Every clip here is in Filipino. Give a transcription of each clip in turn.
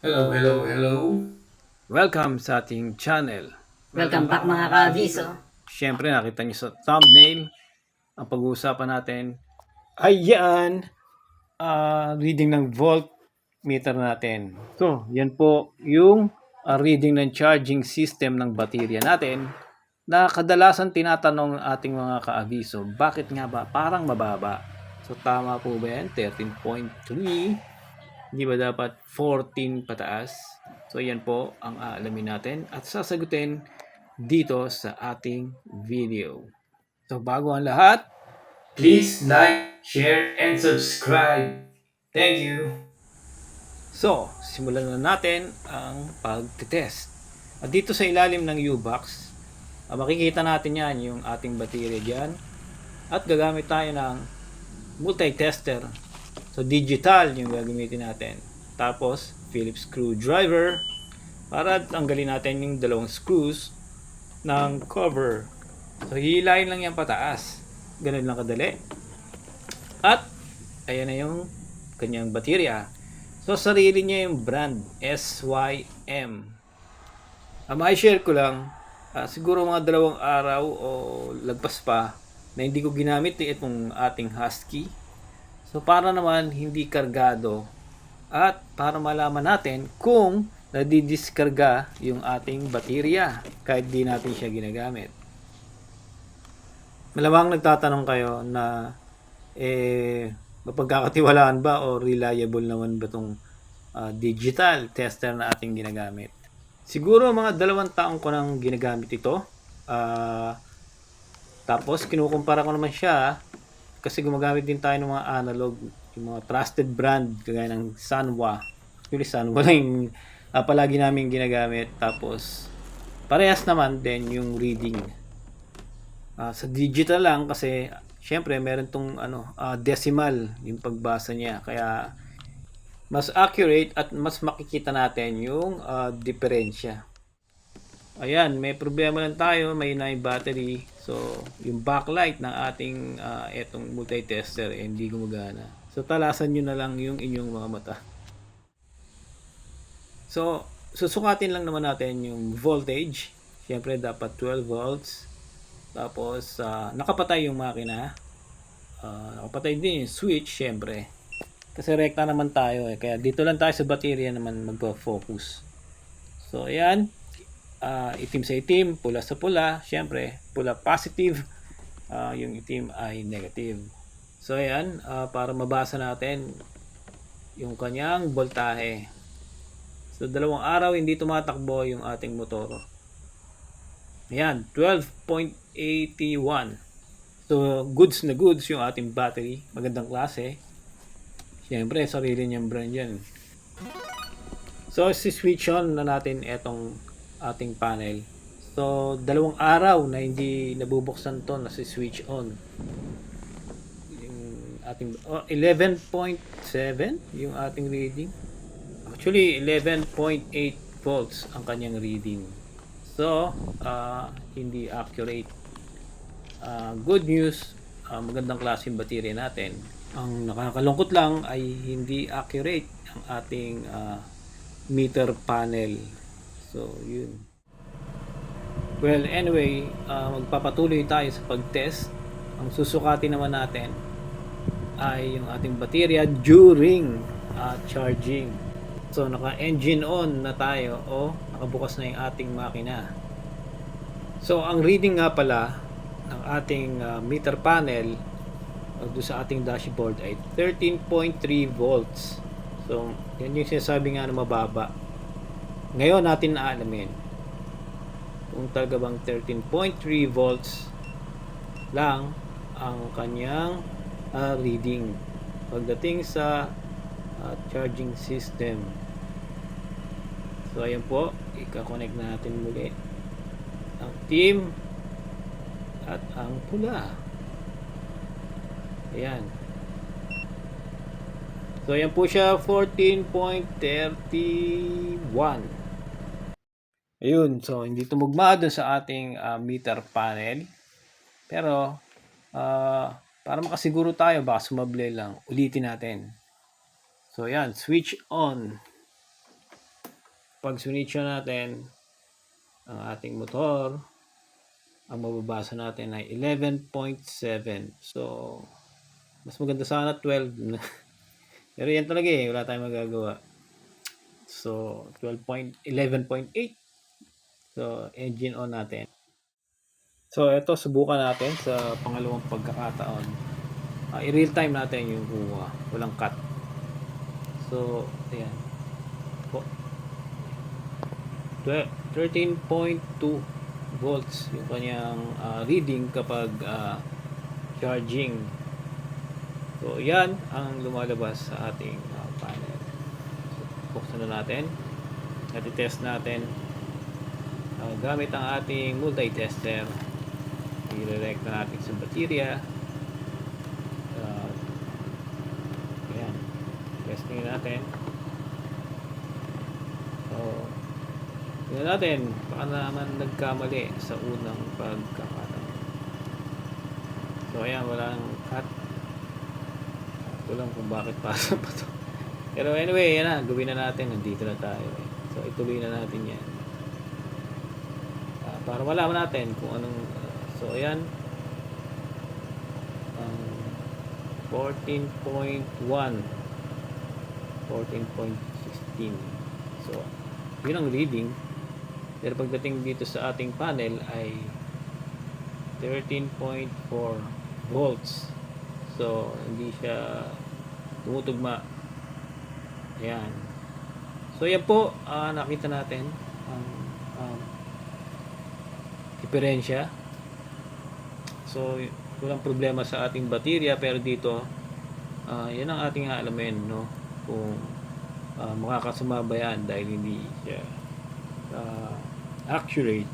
Hello, hello, hello. Welcome sa ating channel. Welcome back mga ka-aviso. Siyempre, nakita niyo sa thumbnail, ang pag-uusapan natin ay yan, ah, reading ng voltmeter natin. So, yan po yung ah, reading ng charging system ng baterya natin na kadalasan tinatanong ng ating mga ka-aviso, bakit nga ba parang mababa? So, tama po ba yan? 13.3 Hindi ba dapat 14 pataas? So, yan po ang aalamin natin at sasagutin dito sa ating video. So, bago ang lahat, Please like, share, and subscribe. Thank you. so, simulan na natin ang pagtitest. At dito sa ilalim ng U-Box, ah, makikita natin yan yung ating baterya dyan. At gagamit tayo ng multi-tester. So, digital yung gagamitin natin. Tapos, Phillips screwdriver para tanggalin natin yung dalawang screws ng cover. So, hihilahin lang yan pataas. Ganun lang kadali. At, ayan na yung kanyang baterya. So, sarili niya yung brand, SYM. Ah, share ko lang, ah, siguro mga dalawang araw o lagpas pa na hindi ko ginamit itong ating Husky. So, para naman hindi kargado at para malaman natin kung nadidiskarga yung ating baterya kahit di natin siya ginagamit. Malamang nagtatanong kayo na eh mapagkakatiwalaan ba o reliable naman ba itong ah, digital tester na ating ginagamit. Siguro mga dalawang taong ko nang ginagamit ito. Ah, tapos kinukumpara ko naman siya kasi gumagamit din tayo ng mga analog, yung mga trusted brand kagaya ng Sanwa. Actually Sanwa lang yung ah, palagi namin ginagamit. Tapos parehas naman din yung reading. Ah, sa digital lang kasi syempre meron tong ano ah, decimal yung pagbasa niya kaya mas accurate at mas makikita natin yung ah, diferensya. Ayan, may problema lang tayo, may na battery. So, yung backlight ng ating ah, etong multi-tester eh, hindi gumagana. So, talasan nyo na lang yung inyong mga mata. So, susukatin lang naman natin yung voltage. Siyempre, dapat 12 volts. Tapos, ah, nakapatay yung makina. Ah, nakapatay din yung switch, syempre. Kasi rekta naman tayo eh. Kaya dito lang tayo sa baterya naman magpo-focus. So, ayan. Ah, itim sa itim, pula sa pula. Syempre, pula positive. Ah, yung itim ay negative. So, ayan. ah, para mabasa natin yung kanyang voltahe. So, dalawang araw hindi tumatakbo yung ating motor. Ayan, 12.81. So, goods na goods yung ating battery. Magandang klase. Siyempre, sarili niyang brand yan. So, si-switch on na natin itong ating panel. So, dalawang araw na hindi nabubuksan to na si-switch on. Yung ating oh, 11.7 yung ating reading. Actually, 11.8 volts ang kanyang reading. So, ah, hindi accurate. Ah, good news, ah, magandang klase yung baterya natin. Ang nakakalungkot lang ay hindi accurate ang ating ah, meter panel. So, yun. Well, anyway, ah, magpapatuloy tayo sa pag-test. Ang susukatin naman natin ay yung ating baterya during ah, charging. So, naka-engine on na tayo o nakabukas na yung ating makina. So, ang reading nga pala ng ating ah, meter panel o doon sa ating dashboard ay 13.3 volts. So, yan yung sinasabi nga na mababa. Ngayon natin naalamin kung talaga bang 13.3 volts lang ang kanyang ah, reading pagdating sa ah, charging system. So, ayan po. Ika-connect na natin muli ang team at ang pula. Ayan. So, ayan po siya, 14.31. Ayun, so hindi tumugma doon sa ating ah, meter panel. Pero, ah, para makasiguro tayo, baka sumable lang, ulitin natin. So, ayan, switch on. pag sinitsyo natin ang ating motor, ang mababasa natin ay 11.7. So, mas maganda sana 12. Pero yan talaga eh, wala tayong magagawa. So, 12 11.8. So, engine on natin. So, ito, subukan natin sa pangalawang pagkakataon. Ah, i-real time natin yung kuha. Walang cut. So, ayan. Po. Twe- 13.2 volts yung kanyang ah, reading kapag ah, charging. So, yan ang lumalabas sa ating ah, panel. So, buksan na natin. At i-test natin gamit ang ating multi-tester. I-direct na natin sa baterya. Uh, ayan. Testing natin. So, tingnan natin. Baka naman nagkamali sa unang pagkakataon. So, ayan. Walang cut. Ito kung bakit pasa pa to. Pero anyway, yan na. Gawin na natin. Nandito na tayo. So, ituloy na natin yan. Para malaman natin kung anong so ayan. Ang 14.1 14.16 so yun ang reading pero pagdating dito sa ating panel ay 13.4 volts. So hindi siya tumutugma. Ayan. So yan po ah, nakita natin ang ang diferensya. So walang problema sa ating baterya pero dito ah, yan ang ating alamin no? Kung uh, makakasumaba yan dahil hindi siya ah, accurate.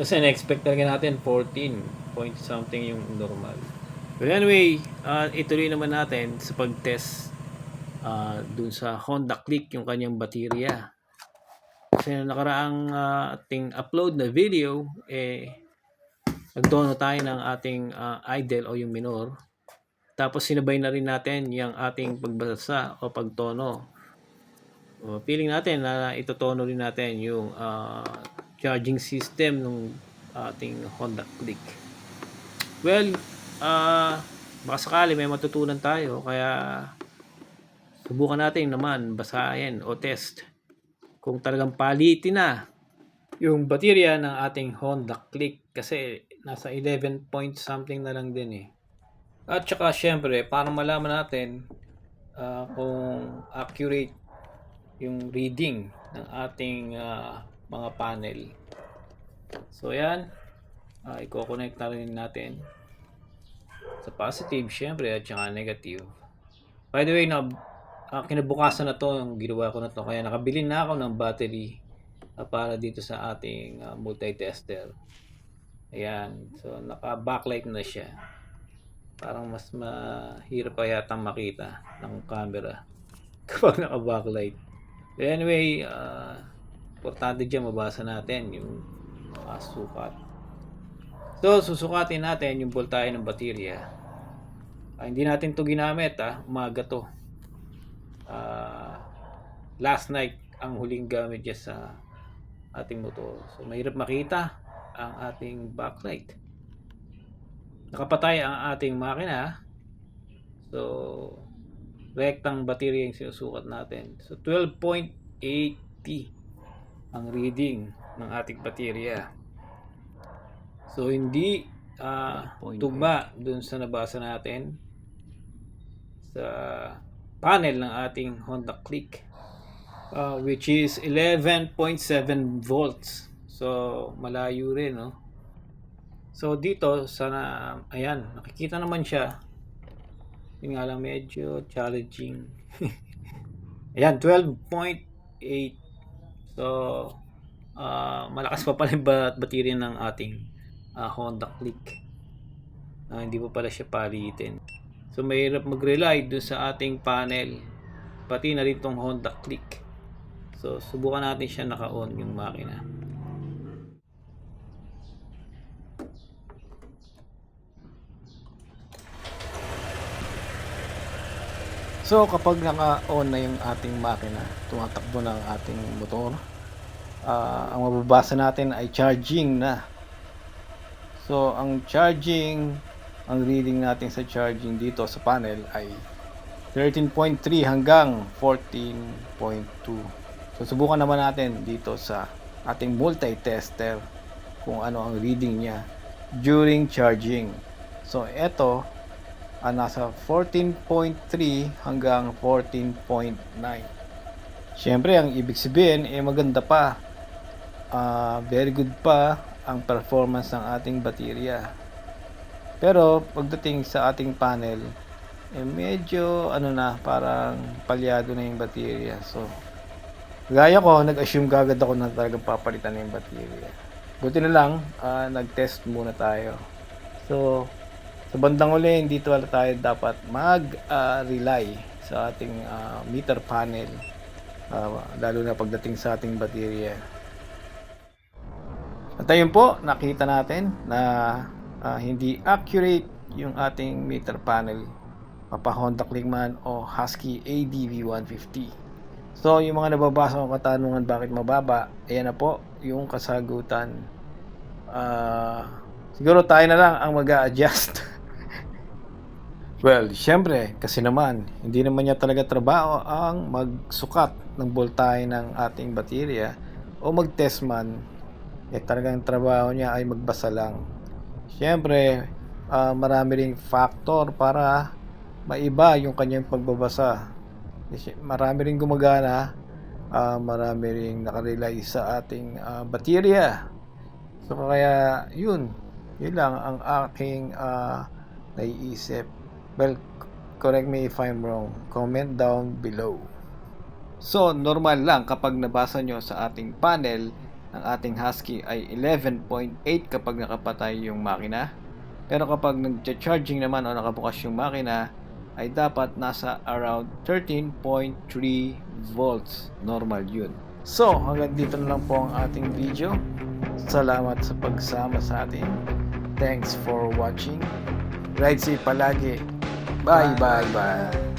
Kasi na-expect talaga natin 14 point something yung normal. But anyway ah, ituloy naman natin sa pag-test ah, dun sa Honda Click yung kanyang baterya kasi nung nakaraang ah, ating upload na video eh nagtono tayo ng ating ah, idle o yung minor. Tapos sinabay na rin natin yung ating pagbasa o pagtono. O, feeling natin na itotono rin natin yung ah, charging system ng ating Honda Click. Well ah baka sakali may matutunan tayo kaya subukan natin naman basahin o test kung talagang palitin na yung baterya ng ating Honda Click kasi nasa 11 point something na lang din eh. At saka syempre, para malaman natin ah, kung accurate yung reading ng ating ah, mga panel. So yan, uh, i-connect na rin natin sa positive syempre at saka negative. By the way, na ah, kinabukasan na to yung ginawa ko na to kaya nakabili na ako ng battery ah, para dito sa ating ah, multi-tester. Ayan. So, naka-backlight na siya. Parang mas mahirap pa yata makita ng camera kapag naka-backlight. But anyway, uh, importante dyan mabasa natin yung mga sukat. So, susukatin natin yung voltahe ng baterya. Ah, hindi natin to ginamit ah. Umaga to. Ah, last night ang huling gamit niya sa ating motor. So, mahirap makita ang ating backlight. Nakapatay ang ating makina. So, rektang baterya yung sinusukat natin. So, 12.80 ang reading ng ating baterya. So, hindi ah, tugma dun sa nabasa natin sa panel ng ating Honda Click uh, which is 11.7 volts. So, malayo rin, no? So, dito, sana, ayan, nakikita naman siya. Yun nga lang, medyo challenging. ayan, 12.8. So, ah, malakas pa pala yung bat- baterya ng ating ah, Honda Click. Ah, hindi pa pala siya palitin. So, mahirap mag-rely dun sa ating panel. Pati na rin tong Honda Click. So, subukan natin siya naka-on yung makina. So kapag naka-on na yung ating makina, tumatakbo na ang ating motor, ah, ang mababasa natin ay charging na. So ang charging, ang reading natin sa charging dito sa panel ay 13.3 hanggang 14.2. So subukan naman natin dito sa ating multi-tester kung ano ang reading niya during charging. So ito ah, nasa 14.3 hanggang 14.9. Siyempre ang ibig sabihin eh maganda pa. Ah, very good pa ang performance ng ating baterya. Pero pagdating sa ating panel, eh medyo ano na, parang palyado na yung baterya. So, gaya ko, nag-assume kagad ako na talagang papalitan na yung baterya. Buti na lang, ah, nag-test muna tayo. So, sa bandang uli, hindi wala tayo dapat mag-rely sa ating ah, meter panel. Ah, lalo na pagdating sa ating baterya. At ayun po, nakita natin na ah, hindi accurate yung ating meter panel mapa Honda Clickman o Husky ADV 150. So, yung mga nababasa kong katanungan bakit mababa, ayan na po yung kasagutan. Ah, siguro tayo na lang ang mag adjust well, syempre, kasi naman, hindi naman niya talaga trabaho ang magsukat ng voltahe ng ating baterya o mag-test man eh talagang trabaho niya ay magbasa lang. Siyempre, ah, marami ring factor para maiba yung kanyang pagbabasa. Marami ring gumagana, ah, marami ring nakarely sa ating ah, baterya. So kaya yun, yun lang ang aking ah, naiisip. Well, correct me if I'm wrong. Comment down below. So, normal lang kapag nabasa nyo sa ating panel, ang ating Husky ay 11.8 kapag nakapatay yung makina. Pero kapag nag-charging naman o nakabukas yung makina, ay dapat nasa around 13.3 volts. Normal yun. So, hanggang dito na lang po ang ating video. Salamat sa pagsama sa atin. Thanks for watching. Ride safe palagi. Bye, bye, bye.